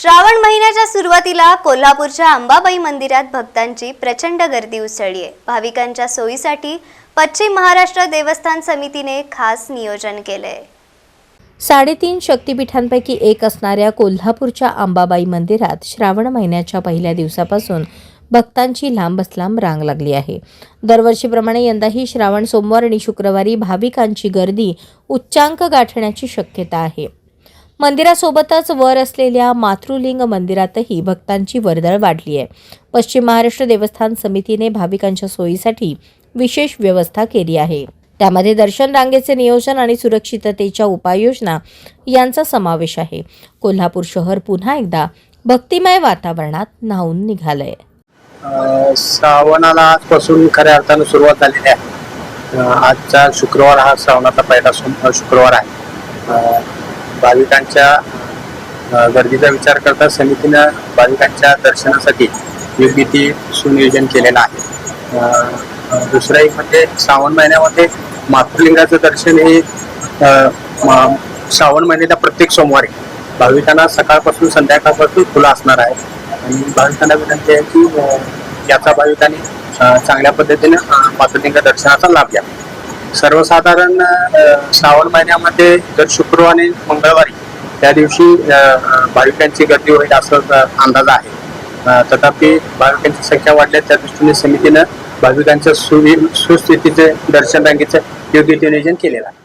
श्रावण महिन्याच्या सुरुवातीला कोल्हापूरच्या अंबाबाई मंदिरात भक्तांची प्रचंड गर्दी उसळली आहे. भाविकांच्या सोयीसाठी पश्चिम महाराष्ट्र देवस्थान समितीने खास नियोजन केलंय. साडेतीन शक्तिपीठांपैकी एक असणाऱ्या कोल्हापूरच्या अंबाबाई मंदिरात श्रावण महिन्याच्या पहिल्या दिवसापासून भक्तांची लांबच लांब रांग लागली आहे. दरवर्षीप्रमाणे यंदाही श्रावण सोमवार आणि शुक्रवारी भाविकांची गर्दी उच्चांक गाठण्याची शक्यता आहे. मंदिरासोबतच वर असलेल्या मातृलिंग मंदिरातही भक्तांची वर्दळ वाढली आहे. पश्चिम महाराष्ट्र देवस्थान समितीने भाविकांच्या सोयीसाठी विशेष व्यवस्था केली आहे. त्यामध्ये दर्शन रांगेचे नियोजन आणि सुरक्षिततेच्या उपाययोजना यांचा समावेश आहे. कोल्हापूर शहर पुन्हा एकदा भक्तिमय वातावरणात न्हावून निघालंय. श्रावणाला आजपासून खऱ्या अर्थानं सुरुवात झालेली आहे. आजचा शुक्रवार हा श्रावणाचा पहिला शुक्रवार आहे. भाविकांच्या गर्दीचा विचार करता समितीनं भाविकांच्या दर्शनासाठी योग्य ती सुनियोजन केलेलं आहे. दुसरं एक म्हणजे श्रावण महिन्यामध्ये मातृलिंगाचं दर्शन हे श्रावण महिन्याच्या प्रत्येक सोमवारी भाविकांना सकाळपासून संध्याकाळपासून खुला असणार आहे. आणि भाविकांना विनंती आहे की याचा भाविकांनी चांगल्या पद्धतीने मातृलिंग दर्शनाचा लाभ घ्यावा. सर्वसाधारण श्रावण महिन्यामध्ये दर शुक्रवार आणि मंगळवारी त्या दिवशी भाविकांची गर्दी होईल असं अंदाज आहे. तथापि भाविकांची संख्या वाढल्या त्या दृष्टीने समितीनं भाविकांच्या सुवि सुस्थितीचे दर्शन रांगेचं योग्य ते नियोजन केलेलं आहे.